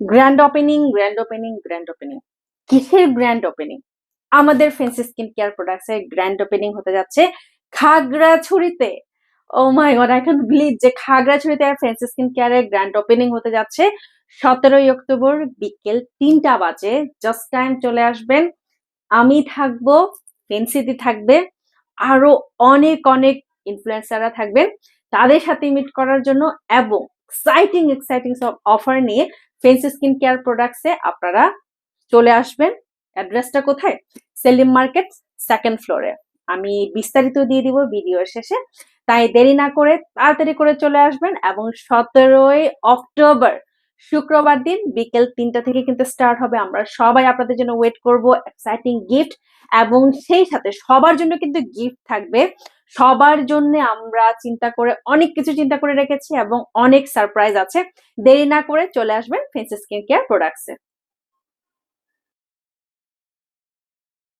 Grand opening grand opening grand opening কিসের grand opening আমাদের fancy skin care products এর grand opening হতে যাচ্ছে খাগড়াছড়িতে। ও my god I can believe যে খাগড়াছড়িতে আর ফেন্সি স্কিন কেয়ারের গ্র্যান্ড ওপেনিং হতে যাচ্ছে সতেরোই অক্টোবর বিকেল তিনটা বাজে। জাস্ট টাইম চলে আসবেন। আমি থাকব ফেন্সিটি থাকবে, আরও অনেক অনেক ইনফ্লুয়েন্সাররা থাকবেন, তাদের সাথে মিট করার জন্য এবং এক্সাইটিং এক্সাইটিং সব অফার নিয়ে ফেন্সি স্কিন কেয়ার প্রোডাক্টসে আপনারা চলে আসবেন। অ্যাড্রেসটা কোথায়? সেলিম মার্কেট সেকেন্ড ফ্লোরে আমি বিস্তারিত দিয়ে দিব ভিডিওর শেষে। তাই দেরি না করে তাড়াতাড়ি করে চলে আসবেন এবং সতেরোই অক্টোবর, শুক্রবার দিন বিকেল তিনটা থেকে কিন্তু স্টার্ট হবে। আমরা সবাই আপনাদের জন্য ওয়েট করব এক্সাইটিং গিফট এবং সেই সাথে সবার জন্য কিন্তু গিফট থাকবে। সবার জন্য আমরা চিন্তা করে, অনেক কিছু চিন্তা করে রেখেছি এবং অনেক সারপ্রাইজ আছে। দেরি না করে চলে আসবেন ফেন্সি স্কিন কেয়ার প্রোডাক্টসে